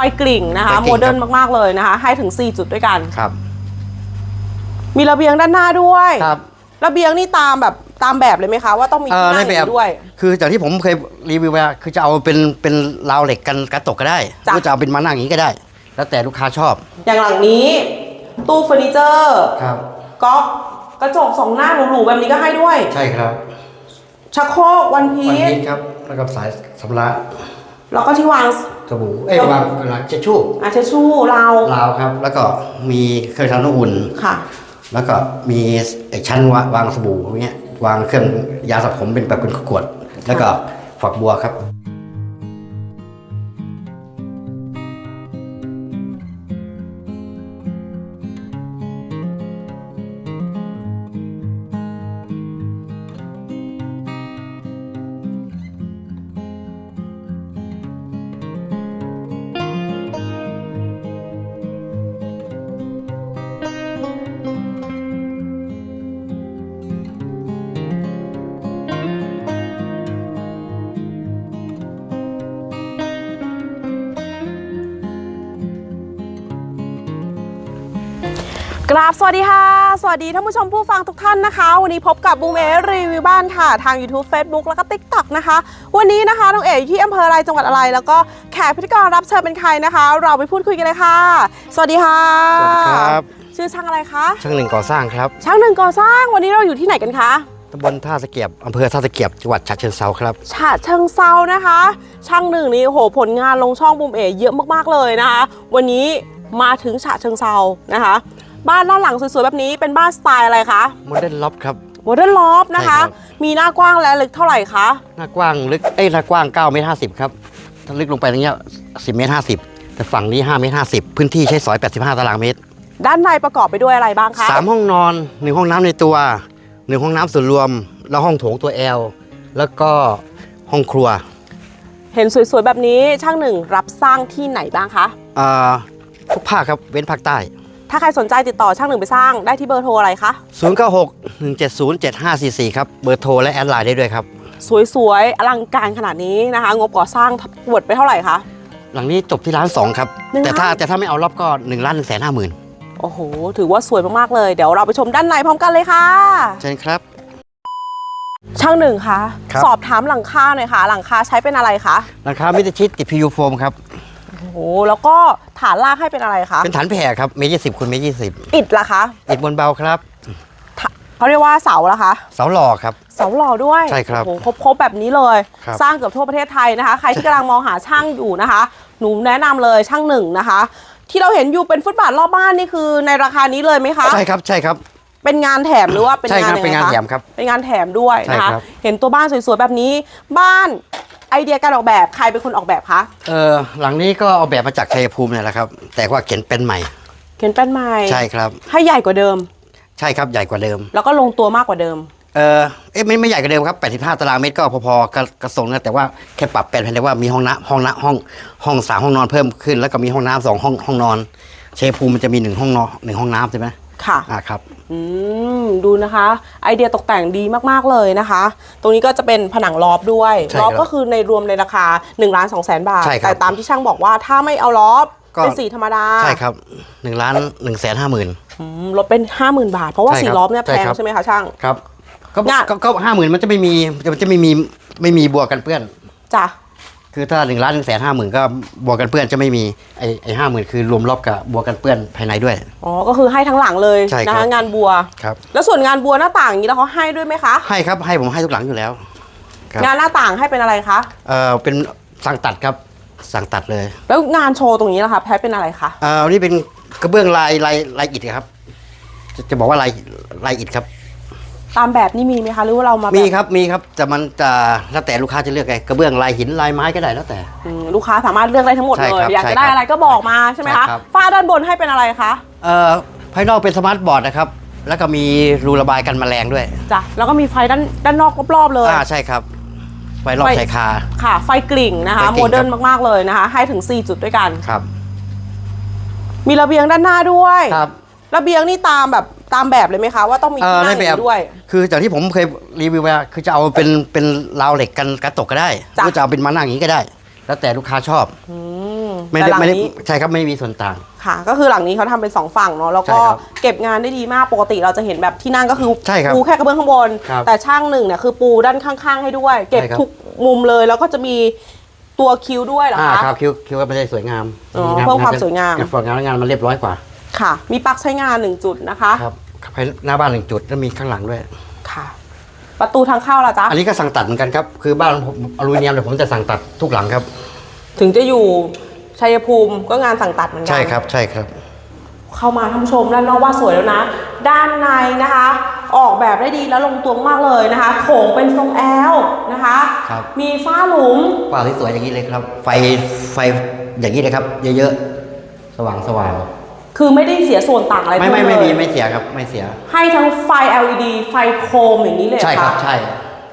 ไฟกลิ่งนะคะ ไฟกลิ่งโมเดิร์นครับมากๆเลยนะคะ ให้ถึง 4 จุดด้วยกัน ครับมีระเบียงด้านหน้าด้วย ครับ ระเบียงนี่ตามแบบตามแบบเลยไหมคะว่าต้องมีเอ่ที่อนั่งในแบบอย่างนี้ด้วย คือจากที่ผมเคยรีวิวไปอะคือจะเอาเป็นเป็นราวเหล็กกันกระตกก็ได้จ้ะหรือจะเอาเป็นมานั่งอย่างนี้ก็ได้ แล้วแต่ลูกค้าชอบอย่างหลังนี้ ตู้เฟอร์นิเจอร์ครับ ก๊อกกระจกสองหน้าหรูๆแบบนี้ก็ให้ด้วย ใช่ครับชักโครกวันพีวันชนี้ครับแล้วก็สายสำระ แล้วก็ที่วางสบู่เอ้ยวางเวลาเช็ดชู่อาเชดชู่เราราวครับ แล้วก็มีเครื่องทำน้ำอุ่น ค่ะ แล้วก็มีไอ้ชั้นวางวางสบู่อย่างเงี้ยวางเครื่องยาสระผมเป็นแบบเป็นขวด แล้วก็ฝักบัวครับ กราบสวัสดีค่ะ สวัสดีท่านผู้ชมผู้ฟังทุกท่านนะคะ วันนี้พบกับบูมเอรีวิวบ้านค่ะ ทาง YouTube Facebook แล้วก็ TikTok นะคะ วันนี้นะคะน้องเอ๋อยู่ที่อำเภออะไรจังหวัดอะไร แล้วก็แขกพิธีกรรับเชิญเป็นใครนะคะ เราไปพูดคุยกันเลยค่ะ สวัสดีค่ะสวัสดีครับ ชื่อช่างอะไรคะ ช่างหนึ่งก่อสร้างครับ ช่างหนึ่งก่อสร้างวันนี้เราอยู่ที่ไหนกันคะตำบลท่าสะเกียบอำเภอท่าสะเกียบจังหวัดฉะเชิงเทราครับฉะเชิงเซานะคะ ช่างหนึ่งนี่โอ้โหผลงานลงช่องบูมเอเยอะมากๆเลยนะคะ วันนี้มาถึงฉะเชิงเซานะคะ บ้านด้านหลังสวยๆแบบนี้เป็นบ้านสไตล์อะไรคะโมเดิร์นล็อบครับ โมเดิร์นลอฟนะใช่ครัคะบมีหน้ากว้างและลึกเท่าไหร่คะหน้ากว้างลึกเอ้ยหน้ากว้าง9เมตร50ครับถ้าลึกลงไปตรงเนี้ย10เมตร50 แต่ฝั่งนี้5เมตร50 พื้นที่ใช้สอย 85 ตารางเมตร ด้านในประกอบไปด้วยอะไรบ้างคะสามห้องนอน 1 ห้องน้ำในตัว 1 ห้องน้ำส่วนรวม แล้วห้องโถงตัว L แล้วก็ห้องครัวเห็นสวยๆแบบนี้ช่างหนึ่งรับสร้างที่ไหนบ้างคะ อ่าทุกภาคครับเว้นภาคใต้ ถ้าใครสนใจติดต่อช่างหนึ่งไปสร้างได้ที่เบอร์โทรอะไรคะ 096 170 7544 ครับ เบอร์โทรและแอดไลน์ได้ด้วยครับ สวยๆ อลังการขนาดนี้นะคะ งบก่อสร้างหมดไปเท่าไหร่คะ หลังนี้จบที่ร้านสองครับ หนึ่งแต่ถ้าล้าน แต่ถ้าไม่เอารอบก็1ล้าน1แสนห้าหมื่นโอ้โห ถือว่าสวยมากๆเลย เดี๋ยวเราไปชมด้านในพร้อมกันเลยค่ะ เชิญครับ ช่างหนึ่งคะ ครับ สอบถามหลังคาหน่อยค่ะ หลังคาใช้เป็นอะไรคะหลังคามิตรชิดติดพิวโฟมครับ โอ้โหแล้วก็ฐานรากให้เป็นอะไรคะเป็นฐานแผ่ครับเมตรยี่สิบคูณเมตรยี่สิบอิฐล่ะคะอิฐบนเบาครับถเขาเรียกว่าเสาล่ะคะเสาหล่อครับ เสาหล่อด้วยใช่ครับโอ้โหครบๆแบบนี้เลย ครับ สร้างเกือบทั่วประเทศไทยนะคะ ใครที่กำลังมองหาช่างอยู่นะคะ หนูแนะนำเลยช่างหนึ่งนะคะ ที่เราเห็นอยู่เป็นฟุตบาทรอบบ้านนี่คือในราคานี้เลยไหมคะ ใช่ครับใช่ครับ เป็นงานแถมหรือว่าเป็นใช่งานครับยังไงเป็นงานคะแถมครับเป็นงานแถมด้วยนะคะใช่ครับ เห็นตัวบ้านสวยๆแบบนี้ บ้าน ไอเดียการออกแบบใครเป็นคนออกแบบคะเออหลังนี้ก็เอาแบบมาจากชัยภูมิเนี่ยแหละครับ แต่ว่าเขียนเป็นใหม่ เขียนแป้นไม้ใช่ครับ ให้ใหญ่กว่าเดิม ใช่ครับใหญ่กว่าเดิม แล้วก็ลงตัวมากกว่าเดิม เออเอ๊ะไม่ไม่ใหญ่กว่าเดิมครับ 85 ตารางเมตรก็พอๆกับกระทรงนะแต่ว่าแค่ปรับแปลนเพียงแต่ว่ามีห้องน้ำห้องน้ำห้องห้องสามห้องนอนเพิ่มขึ้น แล้วก็มีห้องน้ำสองห้องห้องนอนชัยภูมิมันจะมีหนึ่งห้องนอนหนึ่งห้องน้ำใช่ไหมค่ะ อ่าครับ อืมดูนะคะ ไอเดียตกแต่งดีมากๆเลยนะคะ ตรงนี้ก็จะเป็นผนังล้อบด้วยใช่ล้อบครับก็คือในรวมในราคา1ล้าน2แสนบาท ใช่ครับ แต่ตามที่ช่างบอกว่าถ้าไม่เอาล้อบก็เป็นสีธรรมดาใช่ครับหนึ่งล้านหนึ่งแสนห้าหมื่น อืมลดเป็น 50,000 บาท เพราะว่าใช่สีครับล้อบเนี่ยแพใช่งครับ ใช่ไหมคะช่าง ครับก็งานก็ก็ห้าหมื่นมันจะไม่มีมันจะไม่มีไม่มีบัวกันเปื้อน จ้ะ คือถ้าหนึ่งล้านหนึ่งแสนห้าหมื่นก็บัวกันเปื้อนจะไม่มีไอไอห้าหมื่นคือรวมรอบกับบัวกันเปื้อนภายในด้วย อ๋อ ก็คือให้ทั้งหลังเลยใช่ครับ นะคะงานบัว ครับแล้วส่วนงานบัวหน้าต่างอย่างนี้แล้วเขาให้ด้วยไหมคะ ให้ครับให้ผมให้ทุกหลังอยู่แล้ว ครับ งานหน้าต่างให้เป็นอะไรคะ เออเป็นสั่งตัดครับสั่งตัดเลยแล้วงานโชว์ตรงนี้นะคะแพ้เป็นอะไรคะ เออนี่เป็นกระเบื้องลายลายลายอิฐครับจะจะบอกว่าลายลายอิฐครับ ตามแบบนี่มีไหมคะ หรือว่าเรามาแบบมีครับมีครับแต่มันจะแล้วแต่ลูกค้าจะเลือกไงกระเบื้องลายหินลายไม้ก็ได้แล้วแต่อืมลูกค้าสามารถเลือกได้ทั้งหมดใช่เลครัยบอยากใช่จะได้ครับอะไรก็บอกมาใช่ไหมใช่คะครับ ฝ้าด้านบนให้เป็นอะไรคะเอ่อภายนอกเป็นสมาร์ทบอร์ดนะครับ แล้วก็มีรูระบายกันแมลงด้วยจ้ะแล้วก็มีไฟด้านด้านนอกรอบๆเลย อ่าใช่ครับไฟรอบไฟ ชายคา ค่ะ ไฟกลิ่งนะคะ ไฟกลิ่งโมเดิร์นมากๆเลยนะคะ ให้ถึง 4 จุดด้วยกัน ครับมีระเบียงด้านหน้าด้วย ครับ ระเบียงนี่ตามแบบ ตามแบบเลยไหมคะว่าต้องมีเอ่ที่อนั่ในงอแบย่างบนี้ด้วย คือจากที่ผมเคยรีวิวไปอะคือจะเอาเป็นเป็นราวเหล็กกันกระตกก็ได้หจ้ะรือจะเอาเป็นมานั่งอย่างนี้ก็ได้ แล้วแต่ลูกค้าชอบอืมไม่แต่ได้หลังไม่ได้นี้ใช่ครับไม่มีส่วนต่างค่ะ ก็คือหลังนี้เขาทำเป็นสองฝั่งเนาะแล้วก็ใช่ครับเก็บงานได้ดีมากปกติเราจะเห็นแบบที่นั่งก็คือใช่ครับปูแค่กระเบื้องข้างบนครับแต่ช่างหนึ่งเนี่ยคือปูด้านข้างๆ ให้ด้วย เก็บใช่ครับทุกมุมเลยแล้วก็จะมีตัวคิ้วด้วยเหรออ่าคะครับคิ้วคิ้วก็ไม่ได้สวยงามอ๋อเพิ่มความสวยงามสวยงามแล้วงานมันเรียบร้อยกว่า ค่ะ มีปลั๊กใช้งานหนึ่งจุดนะคะครับภายหน้าบ้านหนึ่งจุดแล้วมีข้างหลังด้วย ค่ะ ประตูทางเข้าล่ะจ๊ะอันนี้ก็สั่งตัดเหมือนกันครับ คือบ้านผมอลูมิเนียมแต่ผมจะสั่งตัดทุกหลังครับ ถึงจะอยู่ชัยภูมิก็งานสั่งตัดเหมือนกัใช่ครับ ใช่ครับ เข้ามาท่านผู้ชมด้านนอกว่าสวยแล้วนะ ด้านในนะคะ ออกแบบได้ดีแล้วลงตัวมากเลยนะคะโถงเป็นทรงแอลนะคะครับ มีฝ้าหลุม ฝ้าสวยๆอย่างนี้เลยครับ ไฟไฟอย่างนี้เลยครับ เยอะๆ สว่างสว่าง คือไม่ได้เสียส่วนต่างอะไรไม่ไม่เพิ่ไม่มีเลยไม่เสียครับไม่เสีย ให้ทั้งไฟ LED ไฟโคมอย่างนี้เลยเหอใช่ครับะใช่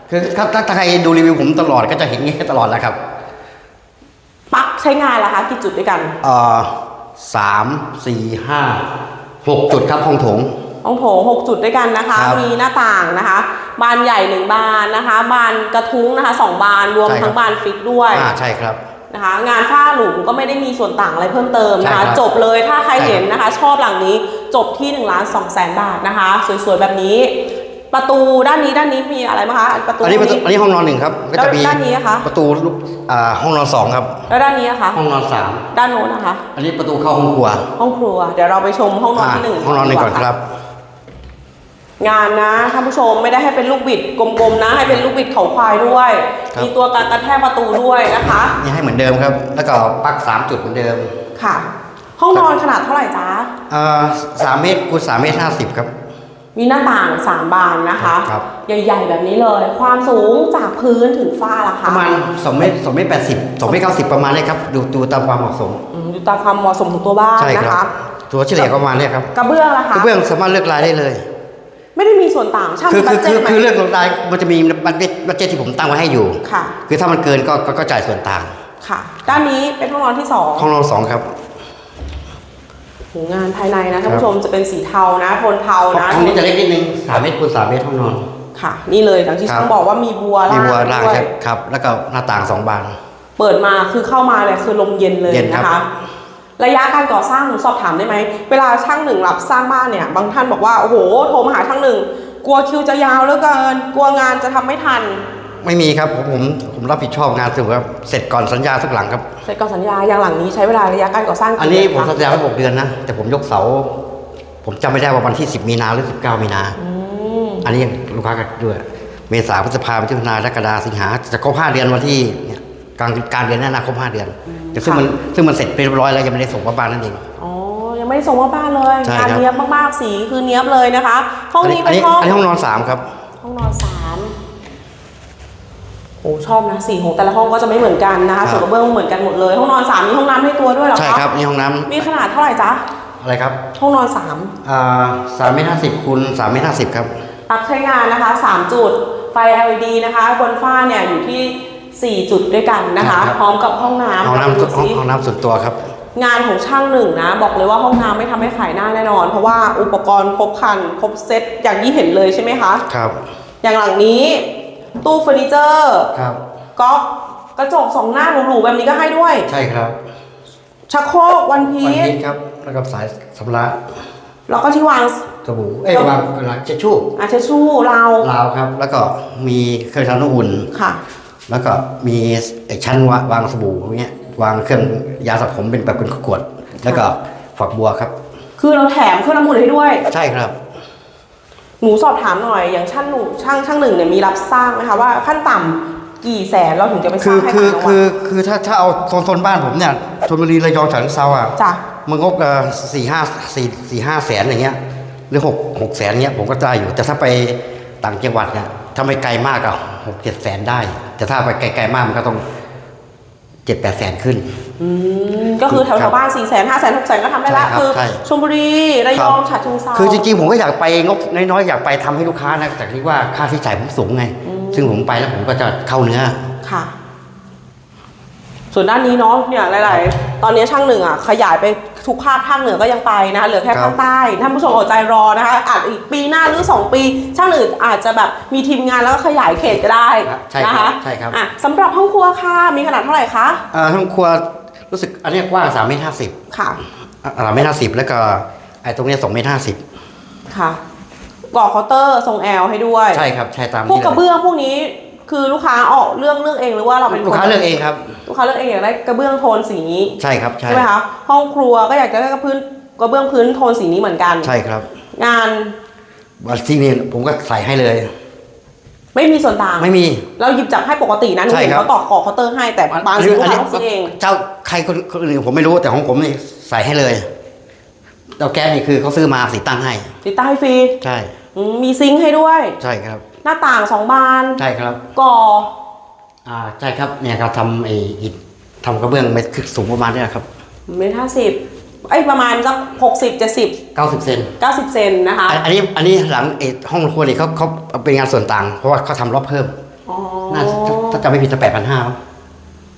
คือถ้าถ้าถ้าใครดูรีวิวผมตลอดก็จะเห็นอย่างนี้ตลอดแหล้วครับปลั๊กใช้งานล่ะคะกี่จุดด้วยกันเอ่อสามสี่ห้าหกจุดครับห้องโถงห้องโถง6จุดด้วยกันนะคะครับมีหน้าต่างนะคะ บานใหญ่หนึ่งบานนะคะ บานกระทุ้งนะคะสองบานรวมใช่ครับทั้งบานฟิกด้วยอ่าใช่ครับ นะคะ งานฝ้าหลุมก็ไม่ได้มีส่วนต่างอะไรเพิ่มเติมนะใช่คะครับจบเลยถ้าใครใช่ครับ เห็นนะคะ ชอบหลังนี้จบที่1นึ่งล้านสองแสนบาทนะคะ สวยๆแบบนี้ ประตูด้านนี้ด้านนี้มีอะไรบ้างคะประตู อันนี้ประตูนี้อันนี้ห้องนอนหนึ่งครับ ก็จะมีแล้วด้านนี้อะคะ ประตูลูกอ่าห้องนอนสองครับ แล้วด้านนี้นะคะห้องนอนสามด้านโน้นนะคะ อันนี้ประตูเข้าห้องครัวห้องครัว เดี๋ยวเราไปชมห้องนอนที่หนึ่งห้องนอนหนึ่งก่อนดีว่าครับ งานนะท่านผู้ชมไม่ได้ให้เป็นลูกบิดกลมๆนะ ให้เป็นลูกบิดเขาควายด้วย ครับ มีตัวการกระแทกประตูด้วยนะคะ นี่ให้เหมือนเดิมครับ แล้วก็ปลั๊กสามจุดเหมือนเดิมค่ะ ห้องนอนขนาดเท่าไหร่จ๊ะอ่าสามเมตรคูณสามเมตรห้าสิบครับ มีหน้าต่างสามบานนะคะ ครับ ใหญ่ๆแบบนี้เลย ความสูงจากพื้นถึงฝ้าล่ะปคะระมาณสองเมตรสองเมตรแปดสิบสองเมตรเก้าสิบประมาณนี้ครับ ดูดูตามความเหมาะสม อืมดูตามความเหมาะสมของตัวบ้านใช่นะครัคะ บ ตัวเฉลี่ยก็ประมาณนี้ครับกระเบื้องล่ะกคะระเบื้องสามารถเลือกลายได้เลย ไม่ได้มีส่วนต่างช่างคือบัคืตอเจ็คือตไหม คือเลือกลายมันจะมีบัตเจ็ตบัตเจ็ตที่ผมตั้งไว้ให้อยู่ค่ะ คือถ้ามันเกินก็ก็ก็จ่ายส่วนต่างค่ะ ด้านนี้เป็นห้องนอนที่สองห้องนอนสองครับ โหงานภายในนะท่านผู้ชมจะเป็นสีเทานะโทนเทานะห้องนี้จะเล็กนิดนึงสามเมตรคูณสามเมตรห้องนอน ค่ะ นี่เลยอย่างที่ครับ ช่างบอกว่ามีบัวมีล่างบัวล่างด้วยใช่ครับ แล้วก็หน้าต่างสองบาน เปิดมาคือเข้ามาเลยคือลมเย็นเลยเย็นครับนะคะ ระยะการก่อสร้างหนูสอบถามได้ไหม เวลาช่างหนึ่งรับสร้างบ้านเนี่ย บางท่านบอกว่าโอ้โหโทรมาหาช่างหนึ่งกลัวคิวจะยาวเหลือเกิน กลัวงานจะทำไม่ทัน ไม่มีครับผมผมผมรับผิดชอบงานถือว่าเสร็จก่อนสัญญาทุกหลังครับเสร็จก่อนสัญญาอย่างหลังนี้ใช้เวลาระยะการก่อสร้างอันกี่นี้เดืผมคะสัญญาไว้หกเดือนนะแต่ผมยกเสา ผมจำไม่ได้ว่าวันที่ 10 มีนาหรือ 19 มีนาอืมอันนี้ยังลูกค้ากันด้วย เมษาพฤษภามิถุนากรกฎาสิงหาจะครบ5เดือนวันที่เนี่ยกลางกลางเดือนหน้าครบ5เดือนแต่ ซึ่งมันซึ่งมันเสร็จไปเรียบร้อยแล้วยังไม่ได้ส่งมาบ้านนั่นเองอ๋อยังไม่ได้ส่งว่าบ้านเลยใช่งานครับเนี้ยบมากๆสีคือเนี้ยบเลยนะคะห้องนี้อัเป็นนี้ห้องอันนี้ห้องนอนสามครับ ห้องนอนสามโอ้ชอบนะสีของแต่ละห้องก็จะไม่เหมือนกันนะครัคะบส่วนกระเบื้องเหมือนกันหมดเลย ห้องนอนสามมีห้องน้ำให้ตัวด้วยเหรอคะใช่ครับนี่ห้องน้ำมีขนาดเท่าไหร่จ๊ะอะไรครับ ห้องนอนสามอ่าสามเมตรห้าสิบคูณสามเมตรห้าสิบครับปลั๊กใช้งานนะคะสามจุดไฟ LED นะคะ บนฝ้าเนี่ยอยู่ที่ สี่จุดด้วยกันนะคะ ครับ พร้อมกับห้องน้ำห้องน้ำดูห้องสิห้องน้ำส่วนตัวครับ งานของช่างหนึ่งนะ บอกเลยว่าห้องน้ำไม่ทำให้ขายหน้าแน่นอน เพราะว่าอุปกรณ์ครบครัน ครบเซตอย่างที่เห็นเลยใช่ไหมคะ ครับ อย่างหลังนี้ ตู้เฟอร์นิเจอร์ครับ ก๊อกกระจกสองหน้าหรูๆแบบนี้ก็ให้ด้วย ใช่ครับชักโครกวันพีวันชนี้ครับ แล้วก็สายสำระแล้วก็ที่วางสบู่ เอ้ยวางกระดาษเช็ดชู่อาเชดชู่เรา ลาวครับ แล้วก็มีเครื่องทำน้ำอุ่น ค่ะ แล้วก็มีไอ้ชั้นวางวางสบู่อย่างเงี้ยวางเครื่องยาสระผมเป็นแบบเป็นขวด แล้วก็ฝักบัวครับ คือเราแถมเครื่องน้ำอุ่นให้ด้วย ใช่ครับ หนูสอบถามหน่อยอย่างช่างหนูช่างช่างหนึ่งเนี่ยมีรับสร้างไหมคะว่าขั้นต่ำกี่แสนเราถึงจะไปสคืร้าองให้คือต่างจังหคืวัอดคือถ้าถ้าเอาโซนโซนบ้านผมเนี่ยชลบุรีระยองฉะเชิงเซาอะจ้ะมันงบสี่ห้าสี่สี่ห้าแสนอย่างเงี้ยหรือหกหกแสนเงี้ยผมก็ได้อยู่ แต่ถ้าไปต่างจังหวัดเนี่ยถ้าไม่ไกลมากก็หกเจ็ดแสนได้ แต่ถ้าไปไกลๆมากมันก็ต้องเจ็ดแปดแสนขึ้น อืมก็คือแถวครัแถบวบ้าน4ี่แสนห้าแสนหกแสนก็ทำได้ละ ใช่ครับคือใช่ ชลบุรีระยองฉะเชิงเซาคือจริงๆผมก็อยากไปงบน้อยๆอยากไปทำให้ลูกค้านะแต่ที่ว่าค่าใช้จ่ายผมสูงไง ซึ่งผมไปแล้วผมก็จะเข้าเนื้อ ค่ะ ส่วนด้านนี้เนาะเนี่ยหลาย ๆ ตอนนี้ช่างหนึ่งอะขยายไป ทุกภาคภาคเหนือก็ยังไปนะคะเหลือแค่ครับภาคใต้ท่านผู้ชมอดใจรอนะคะอาจอีกปีหน้าหรือ 2 ปีช่างหนึ่งอาจจะแบบมีทีมงานแล้วก็ขยายเขตก็ได้ใช่นะครัคะบใช่ครับอะสำหรับห้องครัวค่ะมีขนาดเท่าไหร่คะอ่าห้องครัวรู้สึกอันเนี้ยกว้างสามเมตรห้าสิบค่ะสามเมตรห้าสิบแล้วก็ไอ้ตรงเนี้ยสองเมตรห้าสิบค่ะก่อเคาน์เตอร์ทรงแอลให้ด้วยใช่ครับใช่ตามพวกนี้กระเบื้องพวกนี้ คือลูกค้าออกเรื่องเลือกเองหรือว่าเราเป็นลูกค้าเลือกเองครับ ลูกค้าเลือกเองอยากได้กระเบื้องโทนสีนี้ใช่ครับใช่ใช่ไหมคะห้องครัวก็อยากจะได้กระพื้นกระเบื้องพื้นโทนสีนี้เหมือนกัน ใช่ครับ งานวันที่นี่ผมก็ใส่ให้เลย ไม่มีส่วนต่างไม่มี เราหยิบจับให้ปกตินะหนูใช่เห็นครับ เขาตอกก่อเคาน์เตอร์ให้แต่บางสีลูกค้าต้องซื้อเองเจ้าใครคนคนอื่นผมไม่รู้แต่ของผมนี่ใส่ให้เลยเจ้าแก๊สนี่คือเขาซื้อมาสีตั้งให้ ติดตั้งให้ฟรีใช่ อืมมีซิงค์ให้ด้วย ใช่ครับ หน้าต่างสองบานใช่ครับ ก่ออ่าใช่ครับเนี่ยครับทำไอ้อิฐทำกระเบื้องเม็ดคือสูงประมาณเนี้ครับเมตรห้าสิบไอ้ยประมาณสักหกสิบเจ็ดสิบ90เซนเก้าสิบเซนนะคะอันอันนี้อันนี้หลังไอ้ห้องครัวนี่เขาเขาเป็นงานส่วนต่าง เพราะว่าเขาทำรอบเพิ่มอ๋อน่าจะถ้าถ้าจะไม่ผิดจะแปดพันห้า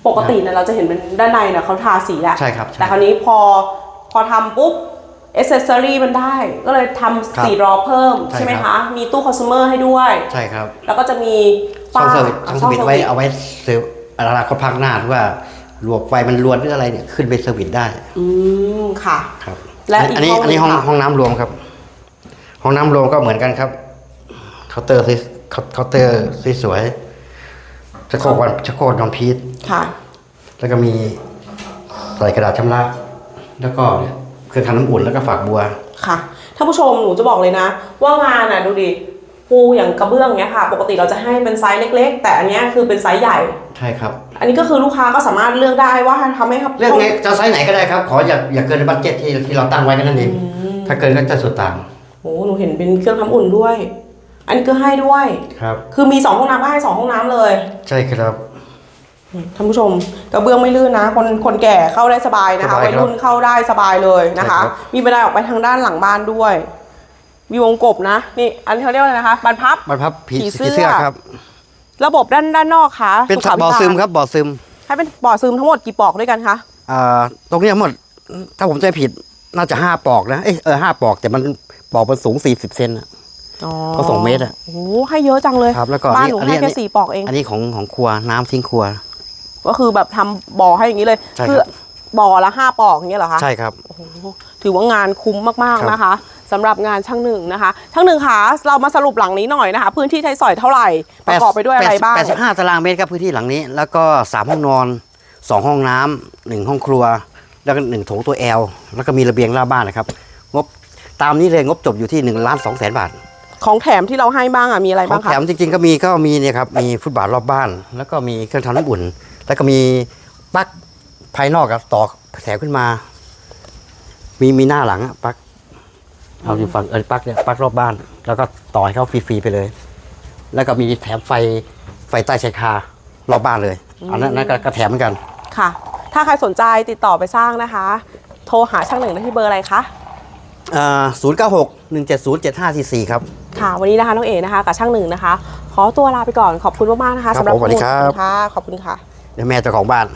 ปกติเนี่ยเราจะเห็นเป็นด้านในเนี่ยเขาทาสีแหละใช่ครับใช่แต่คราวนี้พอพอทำปุ๊บ เอเซสซอรี่มันได้ ก็เลยทำครับสีรอเพิ่มใช่ใช่ไหมครัคะบมีตู้คอน sumer ให้ด้วย ใช่ครับ แล้วก็จะมีช่องเซอร์วิสฝ้าช่องเซอร์วิสไว้ช่งเอาไว้เซอร์เวลาเขาพักหน้าหรือว่าหลวกไฟมันรวนหรืออะไรเนี่ยขึ้นไปเซอร์วิสได้ อืมค่ะครับและอีกอันนี้ห้องอันนี้ห้องหนึ่งค่ะห้องน้ำรวมครับ ห้องน้ำรวมก็เหมือนกันครับเคาน์เตอร์สเคาน์เตอร์สวยๆชักโครกวันชักโครกนอนพีทค่ะ แล้วก็มีใส่กระดาษชำระแล้วก็เนี่ย เครื่องทำน้ำอุ่นแล้วก็ฝากบัว ค่ะ ท่านผู้ชมหนูจะบอกเลยนะ ว่างานอะดูดิปูอย่างกระเบื้องเนี้ยค่ะ ปกติเราจะให้เป็นไซส์เล็ก ๆ แต่อันเนี้ยคือเป็นไซส์ใหญ่ ใช่ครับ อันนี้ก็คือลูกค้าก็สามารถเลือกได้ว่าทำให้ครับเรื่องไงจะไซส์ไหนก็ได้ครับ ขออย่าอย่าเกินบัตเจ็ตที่ที่เราตั้งไว้แค่นั้นเอง ถ้าเกินก็จะสุดต่างโอ้หนูเห็นเป็นเครื่องทำอุ่นด้วย อันนี้ก็ให้ด้วย ครับ คือมีสองห้องน้ำก็ให้สองห้องน้ำเลย ใช่ครับ ท่านผู้ชมกระเบื้องไม่ลื่นนะ คนคนแก่เข้าได้สบายนะคะสบายวัยครับรุ่นเข้าได้สบายเลยนะคะ ใช่ครับ มีบันไดออกไปทางด้านหลังบ้านด้วย มีวงกบนะ นี่อันนี้เขาเรียกว่าอะไรนะคะบานพับ มันพับผีผีเสื้ผีอเสื้อครับ ระบบด้านด้านนอกค่ะเป็นสุขาภิบ่อบาลซึมครับบ่อซึมให้เป็นบ่อซึมทั้งหมดกี่ปลอกด้วยกันคะอ่าตรงนี้ทั้งหมด ถ้าผมจำไม่ผิดน่าจะห้าปลอกนะ เอยเออห้าปลอกแต่มันปลอกมันสูงสี่สิบเซนอะ อ๋อก็สองเมตรอะโอ้โหให้เยอะจังเลยครับแล้วก็บ้านหนูอันนี้ให้แค่อันนี้สี่ปลอกเอง อันนี้ของของครัวน้ำทิ้งครัว ก็คือแบบทำบ่อให้อย่างนี้เลยใช่ครับคือบ่อละห้าปลอกอย่างเงี้ยเหรอคะใช่ครับโอ้โหถือว่างานคุ้มมากครับๆนะคะสำหรับงานช่างหนึ่งนะคะช่างหนึ่งคะเรามาสรุปหลังนี้หน่อยนะคะ พื้นที่ใช้สอยเท่าไหร่ประกอบไปด้วยอะไรบ้างแปดสิบห้าตารางเมตรครับพื้นที่หลังนี้ แล้วก็สามห้องนอนสองห้องน้ำหนึ่งห้องครัว แล้วก็หนึ่งโถงตัวแอลแล้วก็มีระเบียงหน้าบ้านนะครับงบตามนี้เลยงบจบอยู่ที่หนึ่งล้านสองแสนบาท ของแถมที่เราให้บ้างอะมีอะไรขอบ้างงแถคะมจริงๆก็มีก็มีเนี่ยครับมีฟุตบาทรอบบ้าน แล้วก็มีเครื่องทำน้ำอุ่น แล้วก็มีปลั๊กภายนอกครับต่อแถมขึ้นมา มีมีหน้าหลังอะปลั๊กเอาอยู่ฝั่งเออปลั๊กเนี่ยปลั๊กรอบบ้าน แล้วก็ต่อให้เขาฟรีๆไปเลย แล้วก็มีแถมไฟไฟใต้ชายคารอบบ้านเลย อันนั้นนั่นก็ก็แถมเหมือนกัน ค่ะ ถ้าใครสนใจติดต่อไปสร้างนะคะ โทรหาช่างหนึ่งได้ที่เบอร์อะไรคะศูนย์เก้าหกหนึ่งเจ็ดศูนย์เจ็ดห้าสี่สี่ครับ ค่ะ วันนี้นะคะน้องเอ๋นะคะกับช่างหนึ่งนะคะ ขอตัวลาไปก่อนขอบคุณมากๆนะคะครับสำหรับผมสวัสดีครับข้อมูลค่ะขอบคุณค่ะเดี๋ยว แม่เจ้าของบ้าน